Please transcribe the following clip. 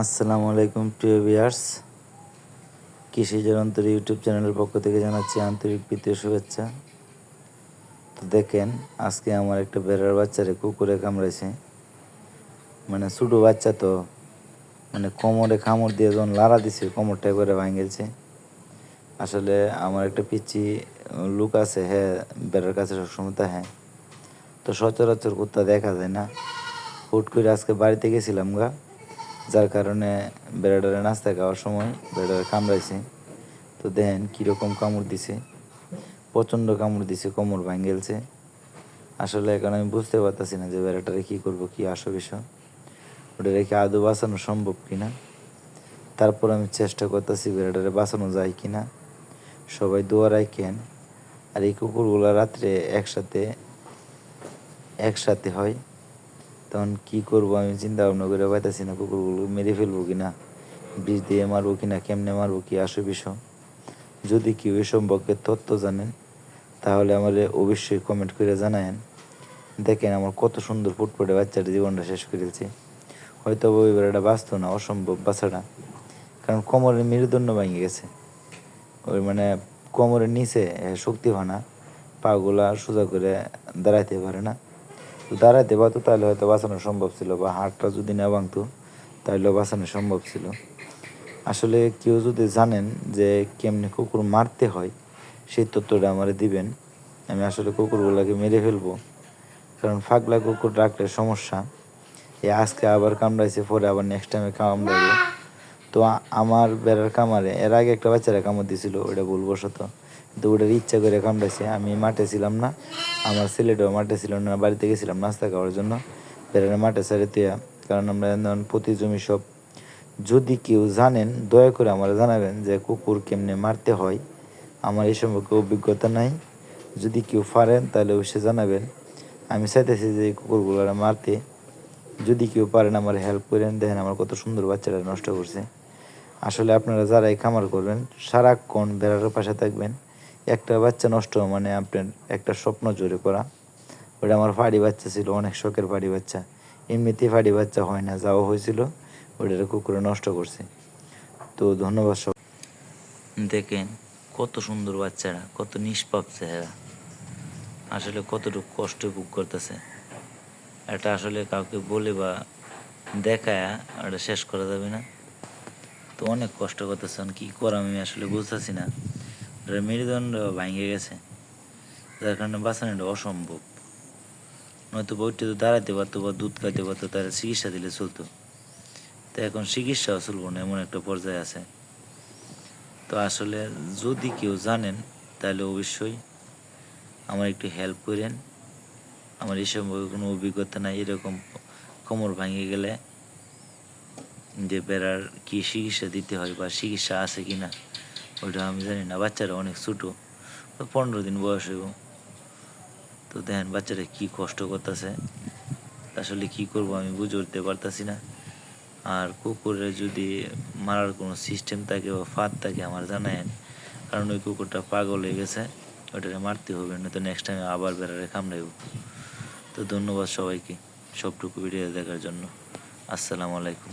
আসসালামু আলাইকুম, প্রিয় ভিয়ার্স কৃষি জয়ন্তর ইউটিউব চ্যানেলের পক্ষ থেকে জানাচ্ছি আন্তরিক প্রীতীয় শুভেচ্ছা। তো দেখেন, আজকে আমার একটা বেড়ার বাচ্চারে কুকুরে কামড়েছে মানে ছোটো বাচ্চা তো মানে কোমরে কামড় দিয়ে যখন লাড়া দিছে, কোমরটা করে ভাঙেছে। আসলে আমার একটা পিচি লুক আছে হ্যাঁ বেড়ার কাছে সবসময় তা হ্যাঁ। তো সচরাচর কুত্তা দেখা যায় না। হুট করে আজকে বাড়িতে গেছিলাম গা। যার কারণে বেড়াডারে নাস্তা খাওয়ার সময় বেড়াডারে কামড়াইছে। তো দেখেন কীরকম কামড় দিছে। প্রচণ্ড কামড় দিছে, কোমর ভাঙ্গেলছে আসলে এখন আমি বুঝতে পারতেছি না যে বেড়াটারে কী করব, কী আসো বিষয় ওটা রেখে আদৌ বাঁচানো সম্ভব কি না তারপর আমি চেষ্টা করতেছি বেড়াটারে বাঁচানো যায় কি না সবাই দোয়া কেন আর এই কুকুরগুলো রাত্রে একসাথে একসাথে হয়। তখন কি করব? আমি চিন্তা ভাবনা করে পাইতেছি না, কুকুরগুলো মেরে ফেলব কি না বিষ দিয়ে মারবো কি না কেমনে মারবো? কি আসো বিষয়? যদি কেউ এ সম্পর্কে তথ্য জানেন, তাহলে আমার অবশ্যই কমেন্ট করে জানায়েন। দেখেন আমার কত সুন্দর ফুটফুটে বাচ্চার জীবনটা শেষ করেছে। হয়তো এবার এটা বাঁচত না, অসম্ভব বাচ্চাটা। কারণ কোমরের মেরুদণ্ড ভেঙে গেছে। ওই মানে কোমরের নিচে শক্তি হয় না পাগুলা সোজা করে দাঁড়াইতে পারে না। দাঁড়াইতে পারতো, তাহলে হয়তো বাঁচানো সম্ভব ছিল বা হাড়টা যদি না ভাঙতো, তাহলে বাঁচানো সম্ভব ছিল। আসলে কেউ যদি জানেন যে কেমনে কুকুর মারতে হয়, সেই তথ্যটা আমারে দিবেন। আমি আসলে কুকুরগুলোকে মেরে ফেলব। কারণ ফাগলা কুকুর রাখলে সমস্যা। এ আজকে আবার কামড়াইছে, পরে আবার নেক্সট টাইমে কামড়াবে তো আমার বেড়ার কামারে, এর আগে একটা বাচ্চারা কামড় দিছিল ওটা ভুলবশত। ওটার ইচ্ছা করে কামড়াইছে। আমি মাঠে ছিলাম না, আমার ছেলেটাও মাঠে ছিল না, বাড়িতে গেছিলাম নাস্তা খাওয়ার জন্য। বেড়ার মাঠে ছেড়ে তুইয়া, কারণ আমরা প্রতি জমি সব, যদি কেউ জানেন, দয়া করে আমার জানাবেন যে কুকুর কেমনে মারতে হয়। আমার এই সম্পর্কে অভিজ্ঞতা নাই। যদি কেউ পারেন, তাহলে অবশ্যই জানাবেন। আমি চাইতেছি যে এই কুকুরগুলো মারতে। যদি কেউ পারেন, আমার হেল্প করেন। দেখেন আমার কত সুন্দর বাচ্চারা নষ্ট করছে। আসলে আপনারা যারা এই খামার করবেন, সারাক্ষণ বেড়ার পাশে থাকবেন। একটা বাচ্চা নষ্ট মানে আপনার একটা স্বপ্ন জোরে করা। ওটা আমার ফাড়ি বাচ্চা ছিল, অনেক শখের ফাড়ি বাচ্চা। এমনিতেই ফাড়ি বাচ্চা হয় না যাওয়া হয়েছিল, ওটারে কুকুরে নষ্ট করছে। তো ধন্যবাদ সব দেখেন, কত সুন্দর বাচ্চারা, কত নিষ্পাপ চেহারা। আসলে কতটুকু কষ্ট ভোগ করতেছে। এটা আসলে কাউকে বলে বা দেখায় এটা শেষ করা যাবে না। তো অনেক কষ্ট করতেছেন কি করা আমি আসলে বুঝতেছি না। মেরুদণ্ড ভাঙে গেছে, যার কারণে বাঁচানোটা অসম্ভব। নয়তো বইটা তো দাঁড়াতে পারতো বা দুধ খাইতে পারতো, তার চিকিৎসা দিলে চলতো। তো এখন চিকিৎসাও চলবো না, এমন একটা পর্যায়ে আছে। তো আসলে যদি কেউ জানেন, তাহলে অবশ্যই আমার একটু হেল্প করেন। আমার এই সম্পর্কে কোনো অভিজ্ঞতা নাই, এরকম কোমর ভাঙে গেলে যে বেড়ার কি চিকিৎসা দিতে হয় বা চিকিৎসা আছে কি না ওইটা আমি জানি না, বাচ্চারা অনেক ছোটো। পনেরো দিন বয়স হইব। তো দেখেন বাচ্চারা কি কষ্ট করতেছে। আসলে কি করব আমি বুঝে উঠতে পারতাছি না। আর কুকুরে যদি মারার কোনো সিস্টেম থাকে বা ফাঁদ থাকে আমার জানায়েন, কারণ ওই কুকুরটা পাগল হয়ে গেছে ওটাকে মারতে হবে না তো নেক্সট টাইম আবার বেড়ারে কামড়াইব। তো ধন্যবাদ সবাইকে সবটুকু ভিডিও দেখার জন্য। আসসালামু আলাইকুম।